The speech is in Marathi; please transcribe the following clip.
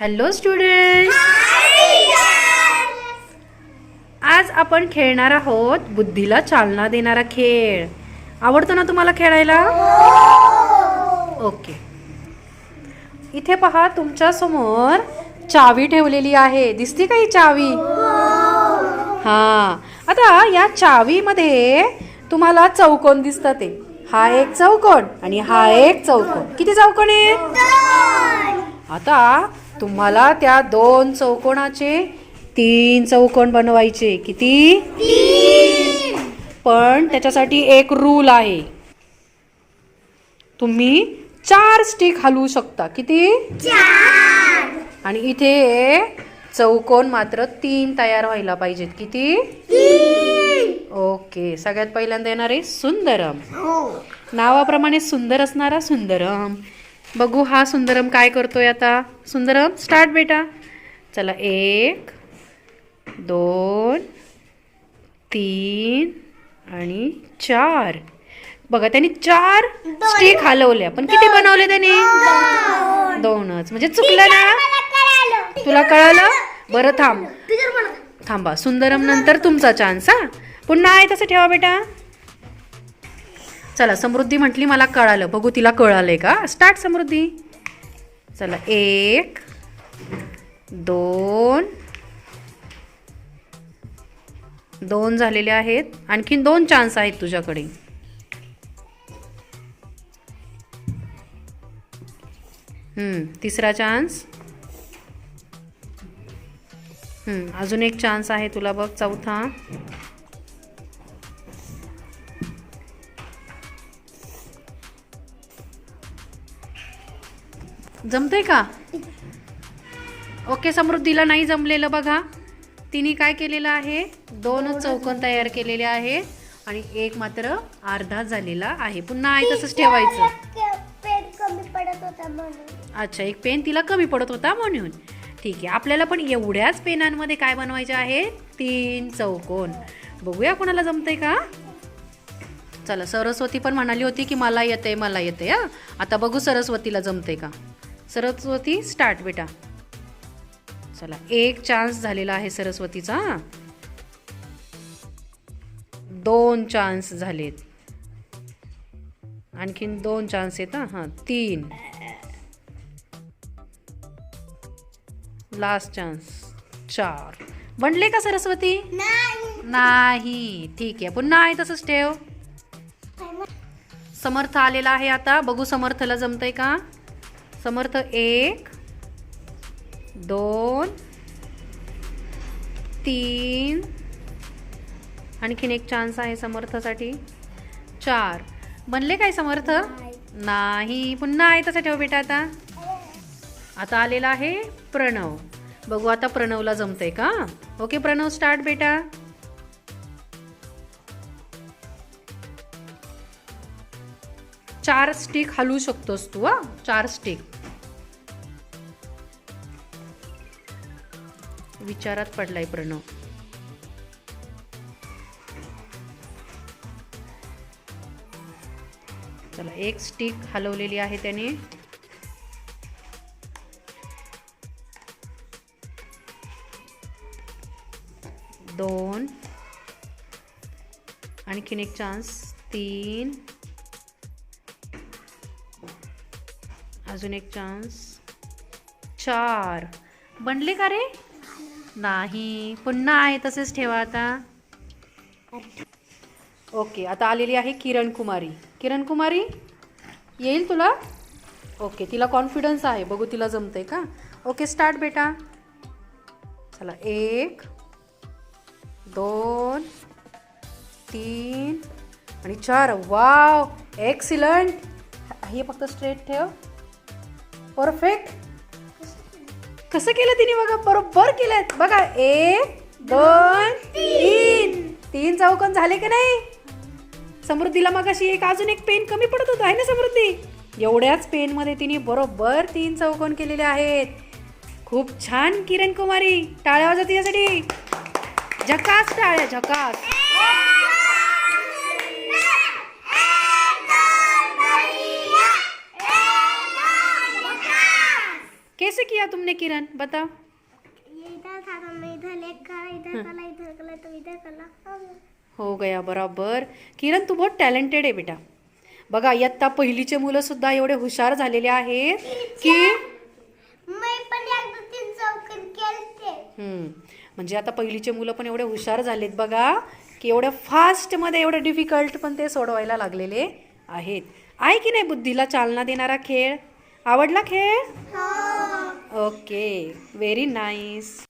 हॅलो स्टुडंट आज आपण खेळणार आहोत बुद्धीला चालना देणारा खेळ. आवडतो ना तुम्हाला खेळायला? ओके. इथे पहा तुमच्यासमोर चावी ठेवलेली आहे. दिसते का ही चावी? हा. आता या चावीमध्ये तुम्हाला चौकोन दिसतात ते. हा एक चौकोन आणि हा एक चौकोन. किती चौकोन? आहेत आता तुम्हाला त्या दोन चौकोनाचे तीन चौकोन बनवायचे. किती? पण त्याच्यासाठी एक रूल आहे. तुम्ही चार स्टिक हलवू शकता. किती? आणि इथे चौकोन मात्र तीन तयार व्हायला पाहिजेत. किती? ओके. सगळ्यात पहिल्यांदा येणार आहे सुंदरम नावाप्रमाणे सुंदर असणारा सुंदरम. बघू हा सुंदरम काय करतोय आता? सुंदरम स्टार्ट बेटा. चला एक दोन तीन आणि चार. बघा त्यांनी चार स्टिक हलवल्या. पण किती बनवले त्यांनी? दोनच. म्हणजे चुकलं ना? तुला कळालं? बरं थांब. थांबा. सुंदरम नंतर तुमचा चान्स हा. पुन्हा आहे तसं ठेवा बेटा. चला समृद्धी म्हटली मला कळालं. बघू तिला कळालं आहे का? स्टार्ट समृद्धी. चला एक दोन दोन झालेले आहेत. आणखीन दोन चान्स आहेत तुझ्याकडे. तिसरा चान्स अजून एक चान्स आहे तुला बघ चौथा. जमतंय का? ओके समृद्धीला नाही जमलेलं बघा. तिने काय केलेलं आहे? दोनच चौकोन तयार केलेले आहे आणि एक मात्र अर्धा झालेला आहे. पुन्हा आहे तसंच ठेवायचं. अच्छा एक पेन तिला कमी पडत होता म्हणून. ठीक आहे आपल्याला पण एवढ्याच पेनांमध्ये काय बनवायचे आहे? तीन चौकोन. बघूया कोणाला जमतंय का? चला सरस्वती पण म्हणाली होती की मला येते मला येते हा. आता बघू सरस्वतीला जमते का? सरस्वती स्टार्ट बेटा. चला एक चान्स झालेला आहे सरस्वतीचा. दोन चान्स झालेत. आणखीन दोन चान्स आहेत हा तीन. लास्ट चान्स चार. बनले का सरस्वती? नाही. नाही. ठीक आहे पुन्हा आहे तसंच ठेव. समर्थ आलेला आहे आता. बघू समर्थला जमतंय का? समर्थ एक दोन तीन आणखीन एक चान्स आहे समर्थसाठी. चार. बनले काय समर्थ? नाही. पुन्हा आहे तसं ठेव बेटा आता. आता आलेला आहे प्रणव. बघू आता प्रणवला जमतंय का? ओके प्रणव स्टार्ट बेटा. चार स्टिक हलवू शकतोस तू हा? चार स्टिक विचारात पडलाय प्रणव. चला एक स्टिक हलवलेली आहे त्याने. दोन. आणखीन एक चान्स तीन. अजून एक चान्स चार. बनले का रे? नाही. पुन्हा आहे तसेच ठेवा आता. ओके आता आलेली आहे किरण कुमारी. किरण कुमारी येईल तुला? ओके तिला कॉन्फिडन्स आहे. बघू तिला जमतंय का? ओके स्टार्ट बेटा. चला एक दोन तीन आणि चार. वाव एक्सिलंट हे फक्त स्ट्रेट ठेव. परफेक्ट. कसं केलं तिने बघा? बरोबर केलं बघा एक दोन तीन. तीन चौकन झाले की नाही? समृद्धीला मग अशी एक अजून एक पेन कमी पडत होता आहे ना समृद्धी? एवढ्याच पेनमध्ये तिने बरोबर तीन चौकोन केलेले आहेत. खूप छान किरण कुमारी टाळ्या वाजवते यासाठी. झकास टाळ्या झकास. किया तुमने किरण? बताओ। ये इधर था तो मैं इधर लेट करा इधर कला इधर कला तो इधर कला। हो गया बरोबर. किरण तू बहुत टॅलेंटेड आहे बेटा. बघा इयत्ता पहिलीचे मुलं सुद्धा एवढे हुशार झालेले आहेत की म्हणजे आता पहिलीचे मुलं पण एवढे हुशार झालेत बघा की एवढ्या फास्टमध्ये एवढं डिफिकल्ट पण ते सोडवायला लागलेले आहेत. आहे की नाही बुद्धीला चालना देणारा खेळ? आवडला खेळ? Okay, very nice.